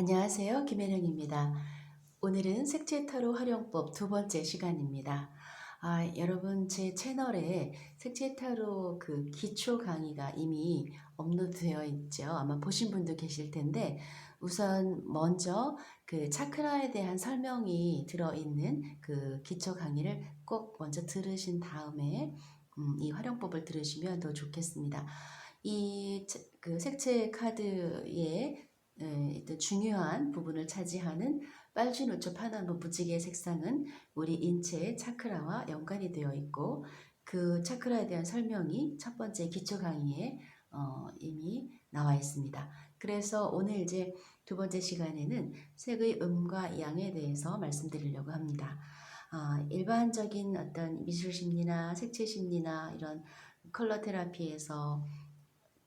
안녕하세요. 김혜령입니다. 오늘은 색채 타로 활용법 두 번째 시간입니다. 아, 여러분 제 채널에 색채 타로 그 기초 강의가 이미 업로드되어 있죠. 아마 보신 분도 계실 텐데 우선 먼저 그 차크라에 대한 설명이 들어있는 그 기초 강의를 꼭 먼저 들으신 다음에 음, 이 활용법을 들으시면 더 좋겠습니다. 이 그 색채 카드에 에, 일단 중요한 부분을 차지하는 빨주 노초 파나무 무지개 색상은 우리 인체의 차크라와 연관이 되어 있고 그 차크라에 대한 설명이 첫 번째 기초 강의에 어, 이미 나와 있습니다. 그래서 오늘 이제 두 번째 시간에는 색의 음과 양에 대해서 말씀드리려고 합니다. 아, 일반적인 어떤 미술 심리나 색채 심리나 이런 컬러 테라피에서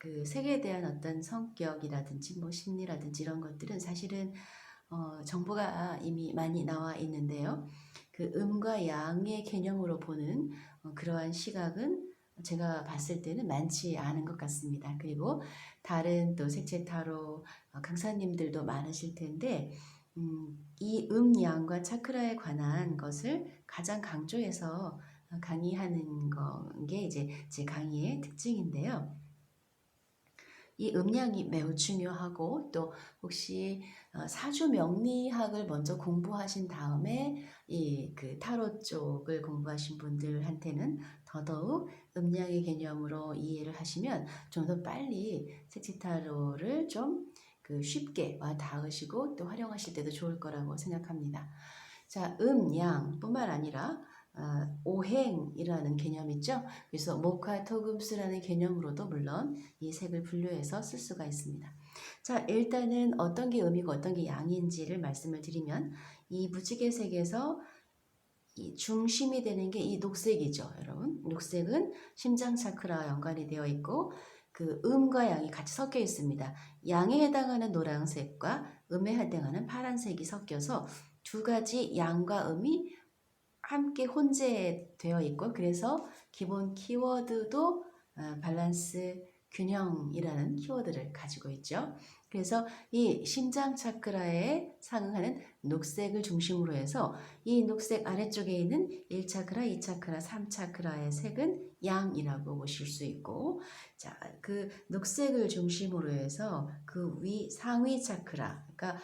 그 색에 대한 어떤 성격이라든지 뭐 심리라든지 이런 것들은 사실은 어, 정보가 이미 많이 나와 있는데요. 그 음과 양의 개념으로 보는 어, 그러한 시각은 제가 봤을 때는 많지 않은 것 같습니다. 그리고 다른 또 색채 타로 어, 강사님들도 많으실 텐데 음, 이 음, 양과 차크라에 관한 것을 가장 강조해서 강의하는 게 이제 제 강의의 특징인데요. 이 음량이 매우 중요하고 또 혹시 어, 사주 명리학을 먼저 공부하신 다음에 이 그 타로 쪽을 공부하신 분들한테는 더더욱 음량의 개념으로 이해를 하시면 좀 더 빨리 색치 타로를 좀 그 쉽게 와 닿으시고 또 활용하실 때도 좋을 거라고 생각합니다. 자, 음, 양 뿐만 아니라 어, 오행이라는 개념 있죠. 그래서 목화 토금수라는 개념으로도 물론 이 색을 분류해서 쓸 수가 있습니다. 자, 일단은 어떤 게 음이고 어떤 게 양인지를 말씀을 드리면 이 무지개 색에서 이 중심이 되는 게 이 녹색이죠, 여러분. 녹색은 심장 차크라 연관이 되어 있고 그 음과 양이 같이 섞여 있습니다. 양에 해당하는 노란색과 음에 해당하는 파란색이 섞여서 두 가지 양과 음이 함께 혼재되어 있고 그래서 기본 키워드도 어, 밸런스 균형이라는 키워드를 가지고 있죠. 그래서 이 심장 차크라에 상응하는 녹색을 중심으로 해서 이 녹색 아래쪽에 있는 1차크라, 2차크라, 3차크라의 색은 양이라고 보실 수 있고 자, 그 녹색을 중심으로 해서 그 위 상위 차크라 그러니까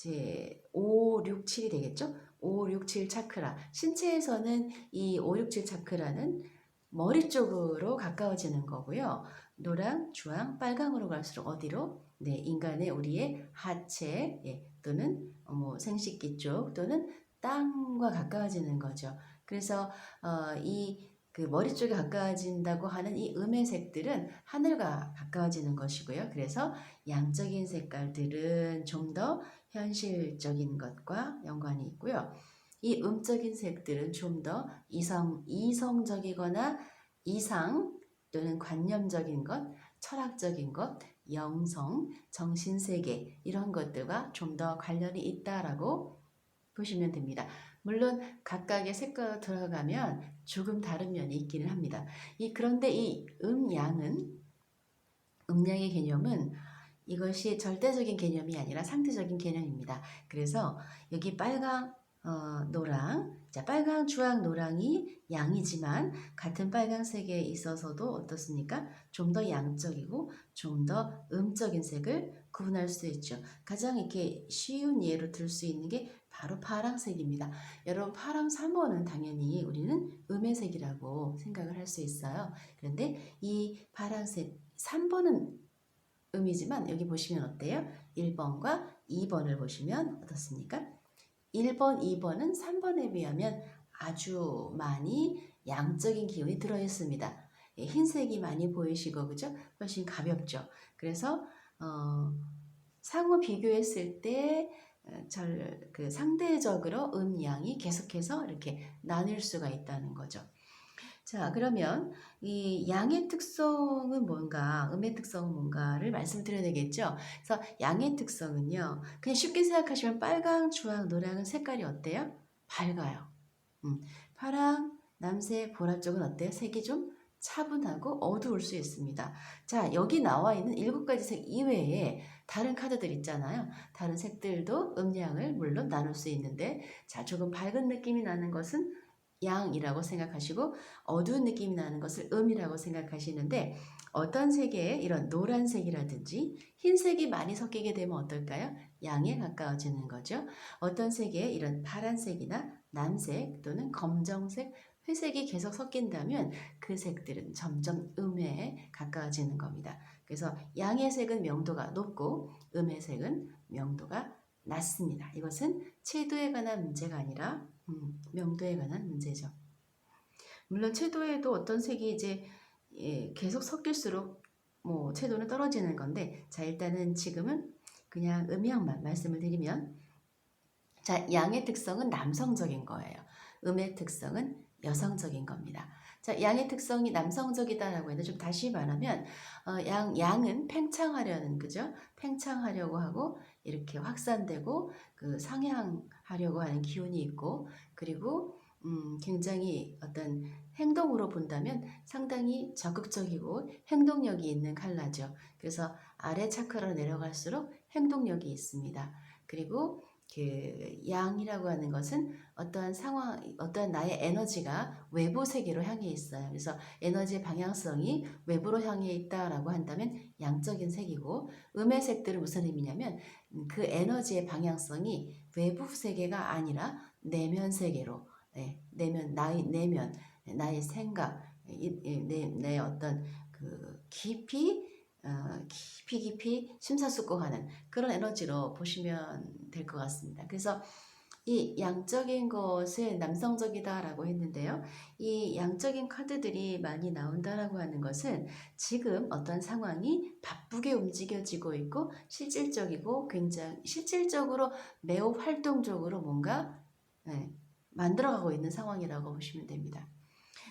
이제 5, 6, 7이 되겠죠? 5, 6, 7 차크라. 신체에서는 이 5, 6, 7 차크라는 머리 쪽으로 가까워지는 거고요. 노랑, 주황, 빨강으로 갈수록 어디로? 네, 인간의 우리의 하체 예, 또는 뭐 생식기 쪽 또는 땅과 가까워지는 거죠. 그래서 어, 이그 머리 쪽에 가까워진다고 하는 이 음의 색들은 하늘과 가까워지는 것이고요. 그래서 양적인 색깔들은 좀더 현실적인 것과 연관이 있고요. 이 음적인 색들은 좀 더 이성, 이성적이거나 이상 또는 관념적인 것, 철학적인 것, 영성, 정신세계 이런 것들과 좀 더 관련이 있다라고 보시면 됩니다. 물론 각각의 색깔로 들어가면 조금 다른 면이 있기는 합니다. 이 그런데 이 음양은 음양의 개념은 이것이 절대적인 개념이 아니라 상대적인 개념입니다. 그래서 여기 빨강, 어, 노랑, 자 빨강, 주황, 노랑이 양이지만 같은 빨강색에 있어서도 어떻습니까? 좀 더 양적이고 좀 더 음적인 색을 구분할 수 있죠. 가장 이렇게 쉬운 예로 들 수 있는 게 바로 파랑색입니다. 여러분 파랑 3번은 당연히 우리는 음의 색이라고 생각을 할 수 있어요. 그런데 이 파랑색 3번은 음이지만 여기 보시면 어때요? 1번과 2번을 보시면 어떻습니까? 1번, 2번은 3번에 비하면 아주 많이 양적인 기운이 들어있습니다. 예, 흰색이 많이 보이시고 그죠? 훨씬 가볍죠. 그래서 어, 상호 비교했을 때 어, 절, 그 상대적으로 음양이 계속해서 이렇게 나뉠 수가 있다는 거죠. 자, 그러면 이 양의 특성은 뭔가, 음의 특성은 뭔가를 말씀드려야 되겠죠? 그래서 양의 특성은요, 그냥 쉽게 생각하시면 빨강, 주황, 노랑은 색깔이 어때요? 밝아요. 음, 파랑, 남색, 보라 쪽은 어때요? 색이 좀 차분하고 어두울 수 있습니다. 자, 여기 나와 있는 일곱 가지 색 이외에 다른 카드들 있잖아요. 다른 색들도 음량을 물론 나눌 수 있는데, 자, 조금 밝은 느낌이 나는 것은 양이라고 생각하시고, 어두운 느낌이 나는 것을 음이라고 생각하시는데, 어떤 색에 이런 노란색이라든지 흰색이 많이 섞이게 되면 어떨까요? 양에 가까워지는 거죠. 어떤 색에 이런 파란색이나 남색 또는 검정색, 회색이 계속 섞인다면 그 색들은 점점 음에 가까워지는 겁니다. 그래서 양의 색은 명도가 높고 음의 색은 명도가 낮습니다. 이것은 채도에 관한 문제가 아니라 음, 명도에 관한 문제죠. 물론 채도에도 어떤 색이 이제 예, 계속 섞일수록 뭐 채도는 떨어지는 건데 자 일단은 지금은 그냥 음양만 말씀을 드리면 자 양의 특성은 남성적인 거예요. 음의 특성은 여성적인 겁니다. 자 양의 특성이 남성적이다라고 해도 좀 다시 말하면 어, 양 양은 팽창하려는 그죠? 팽창하려고 하고 이렇게 확산되고 그 상향하려고 하는 기운이 있고 그리고 음, 굉장히 어떤 행동으로 본다면 상당히 적극적이고 행동력이 있는 칼라죠. 그래서 아래 차크로 내려갈수록 행동력이 있습니다. 그리고 그 양이라고 하는 것은 어떠한 상황, 어떠한 나의 에너지가 외부 세계로 향해 있어요. 그래서 에너지의 방향성이 외부로 향해 있다라고 한다면 양적인 색이고 음의 색들은 무슨 의미냐면 그 에너지의 방향성이 외부 세계가 아니라 내면 세계로 네, 내면 나의 내면 나의 생각 내, 내 어떤 그 깊이 어, 깊이 깊이 심사숙고하는 그런 에너지로 보시면 될 것 같습니다. 그래서 이 양적인 것은 남성적이다라고 했는데요. 이 양적인 카드들이 많이 나온다라고 하는 것은 지금 어떤 상황이 바쁘게 움직여지고 있고 실질적이고 굉장히 실질적으로 매우 활동적으로 뭔가 네, 만들어가고 있는 상황이라고 보시면 됩니다.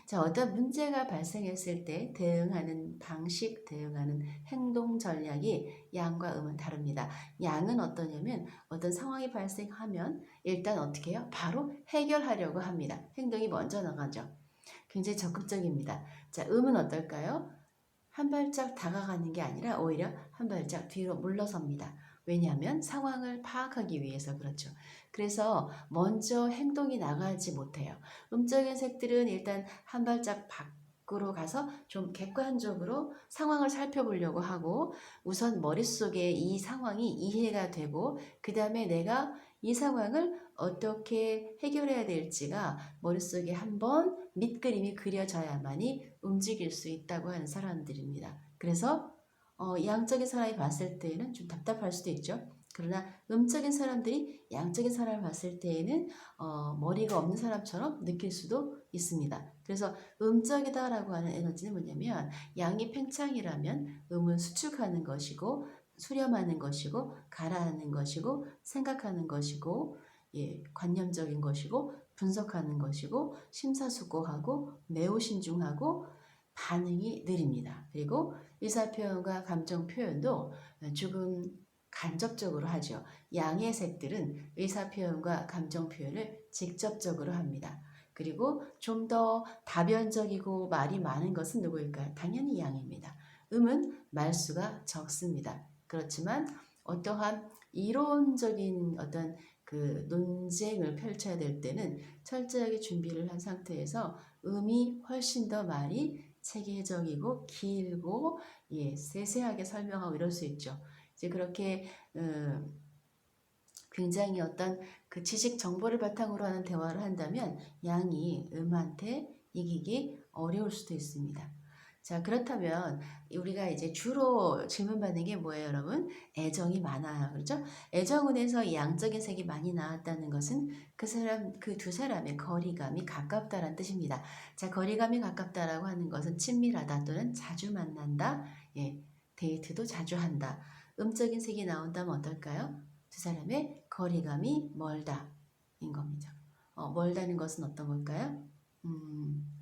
자, 어떤 문제가 발생했을 때 대응하는 방식, 대응하는 행동 전략이 양과 음은 다릅니다. 양은 어떠냐면 어떤 상황이 발생하면 일단 어떻게 해요? 바로 해결하려고 합니다. 행동이 먼저 나가죠. 굉장히 적극적입니다. 자, 음은 어떨까요? 한 발짝 다가가는 게 아니라 오히려 한 발짝 뒤로 물러섭니다. 왜냐하면 상황을 파악하기 위해서 그렇죠. 그래서 먼저 행동이 나가지 못해요. 음적인 색들은 일단 한 발짝 밖으로 가서 좀 객관적으로 상황을 살펴보려고 하고 우선 머릿속에 이 상황이 이해가 되고 그 다음에 내가 이 상황을 어떻게 해결해야 될지가 머릿속에 한번 밑그림이 그려져야만이 움직일 수 있다고 하는 사람들입니다. 그래서 어, 양적인 사람이 봤을 때는 좀 답답할 수도 있죠. 그러나 음적인 사람들이 양적인 사람을 봤을 때에는 어, 머리가 없는 사람처럼 느낄 수도 있습니다. 그래서 음적이다라고 하는 에너지는 뭐냐면 양이 팽창이라면 음은 수축하는 것이고 수렴하는 것이고 가라앉는 것이고 생각하는 것이고 예, 관념적인 것이고 분석하는 것이고 심사숙고하고 매우 신중하고 반응이 느립니다. 그리고 의사 표현과 감정 표현도 조금 간접적으로 하죠. 양의 색들은 의사 표현과 감정 표현을 직접적으로 합니다. 그리고 좀 더 다변적이고 말이 많은 것은 누구일까요? 당연히 양입니다. 음은 말수가 적습니다. 그렇지만 어떠한 이론적인 어떤 그 논쟁을 펼쳐야 될 때는 철저하게 준비를 한 상태에서 음이 훨씬 더 말이 체계적이고 길고 예, 세세하게 설명하고 이럴 수 있죠. 이제 그렇게 음, 굉장히 어떤 그 지식 정보를 바탕으로 하는 대화를 한다면 양이 음한테 이기기 어려울 수도 있습니다. 자, 그렇다면 우리가 이제 주로 질문받는 게 뭐예요, 여러분? 애정이 많아요. 그렇죠? 애정운에서 양적인 색이 많이 나왔다는 것은 그 사람, 그 두 사람의 거리감이 가깝다는 뜻입니다. 자, 거리감이 가깝다라고 하는 것은 친밀하다 또는 자주 만난다. 예, 데이트도 자주 한다. 음적인 색이 나온다면 어떨까요? 두 사람의 거리감이 멀다. 인 겁니다. 어, 멀다는 것은 어떤 걸까요? 음,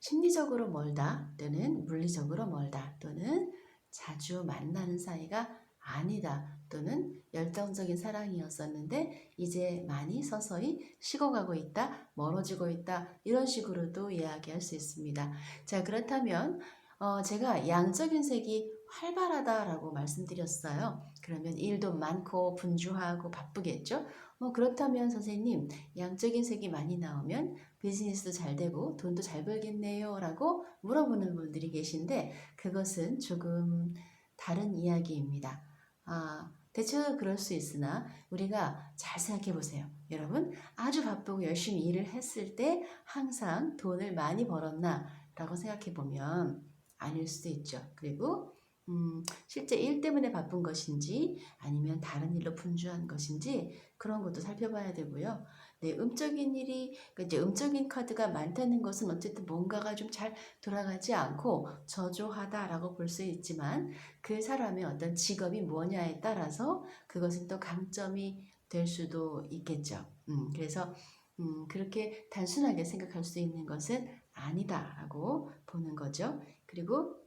심리적으로 멀다 또는 물리적으로 멀다 또는 자주 만나는 사이가 아니다 또는 열정적인 사랑이었었는데 이제 많이 서서히 식어가고 있다, 멀어지고 있다 이런 식으로도 이야기할 수 있습니다. 자 그렇다면 어, 제가 양적인 색이 활발하다라고 말씀드렸어요. 그러면 일도 많고 분주하고 바쁘겠죠. 뭐 그렇다면 선생님 양적인 색이 많이 나오면 비즈니스도 잘 되고 돈도 잘 벌겠네요 라고 물어보는 분들이 계신데 그것은 조금 다른 이야기입니다. 아, 대체로 그럴 수 있으나 우리가 잘 생각해 보세요. 여러분 아주 바쁘고 열심히 일을 했을 때 항상 돈을 많이 벌었나 라고 생각해 보면 아닐 수도 있죠. 그리고 음, 실제 일 때문에 바쁜 것인지 아니면 다른 일로 분주한 것인지 그런 것도 살펴봐야 되고요. 네, 음적인 일이 그러니까 이제 음적인 카드가 많다는 것은 어쨌든 뭔가가 좀 잘 돌아가지 않고 저조하다라고 볼 수 있지만 그 사람의 어떤 직업이 뭐냐에 따라서 그것은 또 강점이 될 수도 있겠죠. 음, 그래서 음, 그렇게 단순하게 생각할 수 있는 것은 아니다라고 보는 거죠. 그리고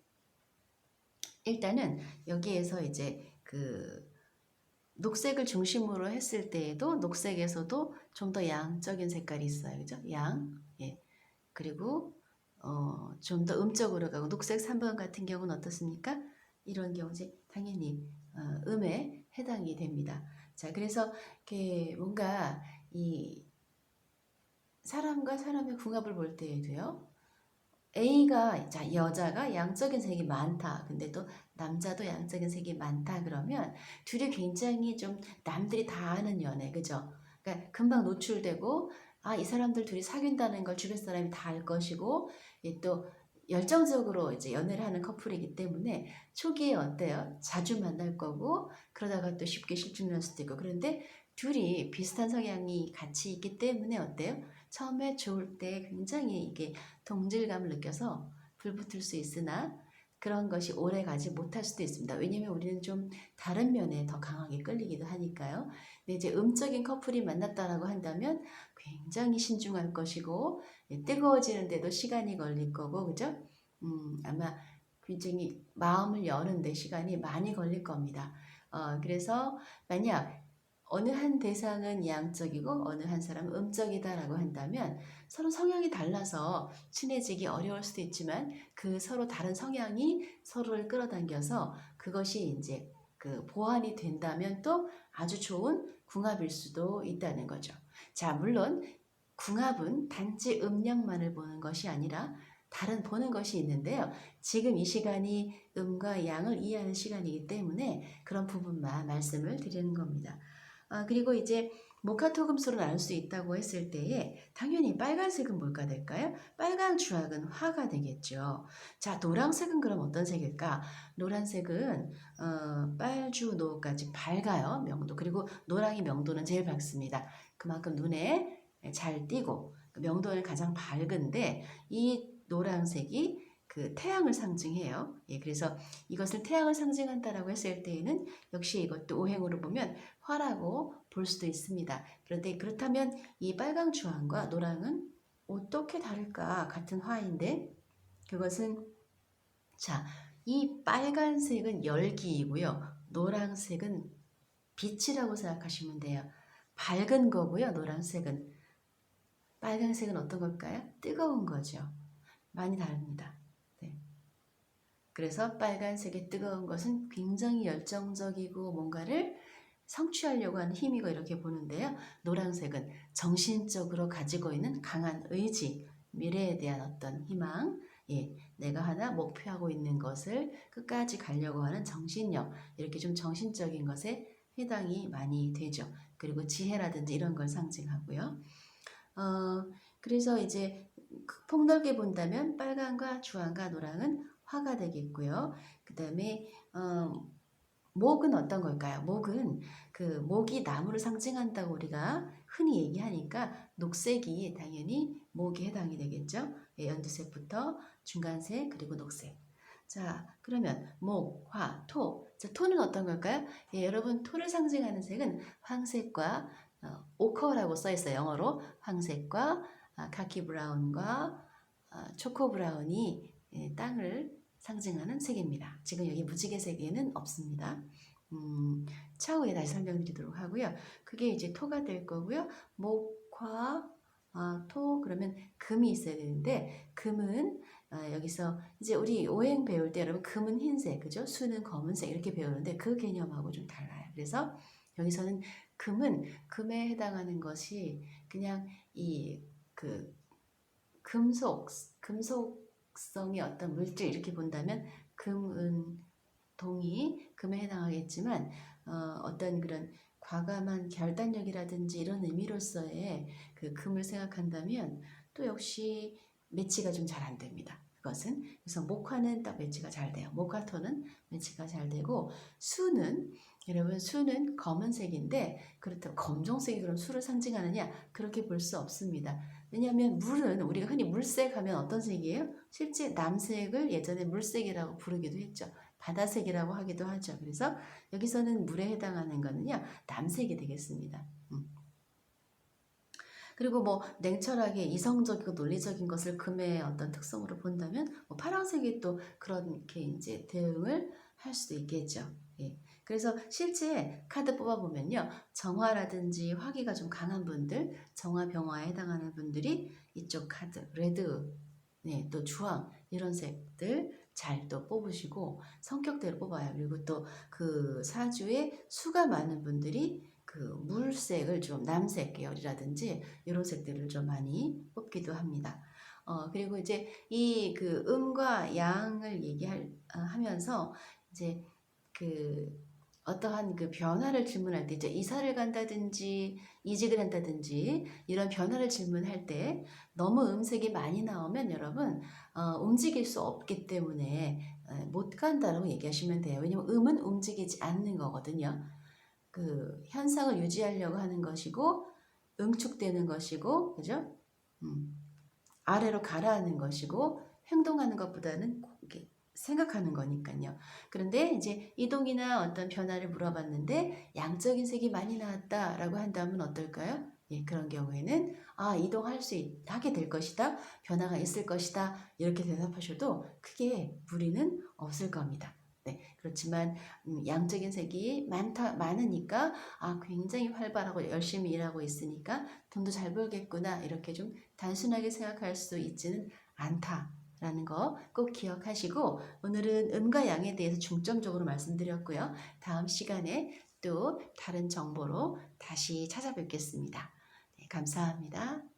일단은 여기에서 이제 그 녹색을 중심으로 했을 때에도 녹색에서도 좀 더 양적인 색깔이 있어요. 그죠? 양. 예. 그리고 어, 좀 더 음적으로 가고 녹색 3번 같은 경우는 어떻습니까? 이런 경우 이제 당연히 어, 음에 해당이 됩니다. 자, 그래서 이렇게 뭔가 이 사람과 사람의 궁합을 볼 때에도요. A가 자 여자가 양적인 색이 많다. 근데 또 남자도 양적인 색이 많다 그러면 둘이 굉장히 좀 남들이 다 아는 연애, 그죠? 그러니까 금방 노출되고 아 이 사람들 둘이 사귄다는 걸 주변 사람이 다 알 것이고 예, 또 열정적으로 이제 연애를 하는 커플이기 때문에 초기에 어때요? 자주 만날 거고 그러다가 또 쉽게 실증날 수도 있고 그런데 둘이 비슷한 성향이 같이 있기 때문에 어때요? 처음에 좋을 때 굉장히 이게 동질감을 느껴서 불붙을 수 있으나 그런 것이 오래 가지 못할 수도 있습니다. 왜냐면 우리는 좀 다른 면에 더 강하게 끌리기도 하니까요. 근데 이제 음적인 커플이 만났다라고 한다면 굉장히 신중할 것이고 예, 뜨거워지는데도 시간이 걸릴 거고 그죠? 음, 아마 굉장히 마음을 여는데 시간이 많이 걸릴 겁니다. 어, 그래서 만약 어느 한 대상은 양적이고 어느 한 사람은 음적이다라고 한다면 서로 성향이 달라서 친해지기 어려울 수도 있지만 그 서로 다른 성향이 서로를 끌어당겨서 그것이 이제 그 보완이 된다면 또 아주 좋은 궁합일 수도 있다는 거죠. 자, 물론 궁합은 단지 음량만을 보는 것이 아니라 다른 보는 것이 있는데요. 지금 이 시간이 음과 양을 이해하는 시간이기 때문에 그런 부분만 말씀을 드리는 겁니다. 아, 그리고 이제 모카토금수로 나눌 수 있다고 했을 때에 당연히 빨간색은 뭘까 될까요? 빨간 주황은 화가 되겠죠. 자, 노란색은 그럼 어떤 색일까? 노란색은 어, 빨주노까지 밝아요. 명도. 그리고 노랑이 명도는 제일 밝습니다. 그만큼 눈에 잘 띄고 명도는 가장 밝은데 이 노란색이 그 태양을 상징해요. 예, 그래서 이것을 태양을 상징한다라고 했을 때에는 역시 이것도 오행으로 보면 화라고 볼 수도 있습니다. 그런데 그렇다면 이 빨강 주황과 노랑은 어떻게 다를까? 같은 화인데 그것은 자, 이 빨간색은 열기이고요. 노란색은 빛이라고 생각하시면 돼요. 밝은 거고요. 노란색은 빨간색은 어떤 걸까요? 뜨거운 거죠. 많이 다릅니다. 그래서 빨간색의 뜨거운 것은 굉장히 열정적이고 뭔가를 성취하려고 하는 힘이고 이렇게 보는데요. 노란색은 정신적으로 가지고 있는 강한 의지, 미래에 대한 어떤 희망, 예, 내가 하나 목표하고 있는 것을 끝까지 가려고 하는 정신력, 이렇게 좀 정신적인 것에 해당이 많이 되죠. 그리고 지혜라든지 이런 걸 상징하고요. 어, 그래서 이제 폭넓게 본다면 빨간과 주황과 노랑은 화가 되겠고요. 그 다음에 어, 목은 어떤 걸까요? 목은 그 목이 나무를 상징한다고 우리가 흔히 얘기하니까 녹색이 당연히 목에 해당이 되겠죠. 예, 연두색부터 중간색 그리고 녹색. 자 그러면 목, 화, 토. 자, 토는 어떤 걸까요? 예, 여러분 토를 상징하는 색은 황색과 어, 오커라고 써 있어요. 영어로 황색과 아, 카키 브라운과 아, 초코 브라운이 예, 땅을 상징하는 색입니다. 지금 여기 무지개 색에는 없습니다. 음, 차후에 다시 설명드리도록 하고요. 그게 이제 토가 될 거고요. 목화 아, 토 그러면 금이 있어야 되는데 금은 아, 여기서 이제 우리 오행 배울 때 여러분 금은 흰색 그죠? 수는 검은색 이렇게 배우는데 그 개념하고 좀 달라요. 그래서 여기서는 금은 금에 해당하는 것이 그냥 이 그 금속 금속 성의 어떤 물질 이렇게 본다면 금 은 동이 금에 해당하겠지만 어, 어떤 그런 과감한 결단력이라든지 이런 의미로서의 그 금을 생각한다면 또 역시 매치가 좀 잘 안 됩니다. 그것은 그래서 목화는 딱 매치가 잘 돼요. 목화토는 매치가 잘 되고 수는 여러분 수는 검은색인데 그렇다고 검정색이 그럼 수를 상징하느냐 그렇게 볼 수 없습니다. 왜냐하면 물은 우리가 흔히 물색 하면 어떤 색이에요? 실제 남색을 예전에 물색이라고 부르기도 했죠. 바다색이라고 하기도 하죠. 그래서 여기서는 물에 해당하는 거는요 남색이 되겠습니다. 음. 그리고 뭐 냉철하게 이성적이고 논리적인 것을 금의 어떤 특성으로 본다면 뭐 파란색이 또 그렇게 이제 대응을 할 수도 있겠죠. 예. 그래서 실제 카드 뽑아보면요. 정화라든지 화기가 좀 강한 분들, 정화, 병화에 해당하는 분들이 이쪽 카드, 레드, 네, 또 주황, 이런 색들 잘 또 뽑으시고 성격대로 뽑아요. 그리고 또 그 사주에 수가 많은 분들이 그 물색을 좀 남색 계열이라든지 이런 색들을 좀 많이 뽑기도 합니다. 어, 그리고 이제 이 그 음과 양을 얘기할 어, 하면서 이제 그 어떠한 그 변화를 질문할 때 이제 이사를 간다든지 이직을 한다든지 이런 변화를 질문할 때 너무 음색이 많이 나오면 여러분 어, 움직일 수 없기 때문에 어, 못 간다라고 얘기하시면 돼요. 왜냐면 음은 움직이지 않는 거거든요. 그 현상을 유지하려고 하는 것이고 응축되는 것이고 그죠? 음, 아래로 가라앉는 것이고 행동하는 것보다는 생각하는 거니까요. 그런데 이제 이동이나 어떤 변화를 물어봤는데 양적인 색이 많이 나왔다라고 한다면 어떨까요? 예, 그런 경우에는 아 이동할 수 있, 하게 될 것이다 변화가 있을 것이다 이렇게 대답하셔도 크게 무리는 없을 겁니다. 네, 그렇지만 음, 양적인 색이 많다 많으니까 아 굉장히 활발하고 열심히 일하고 있으니까 돈도 잘 벌겠구나 이렇게 좀 단순하게 생각할 수 있지는 않다 라는 거 꼭 기억하시고 오늘은 음과 양에 대해서 중점적으로 말씀드렸고요. 다음 시간에 또 다른 정보로 다시 찾아뵙겠습니다. 네, 감사합니다.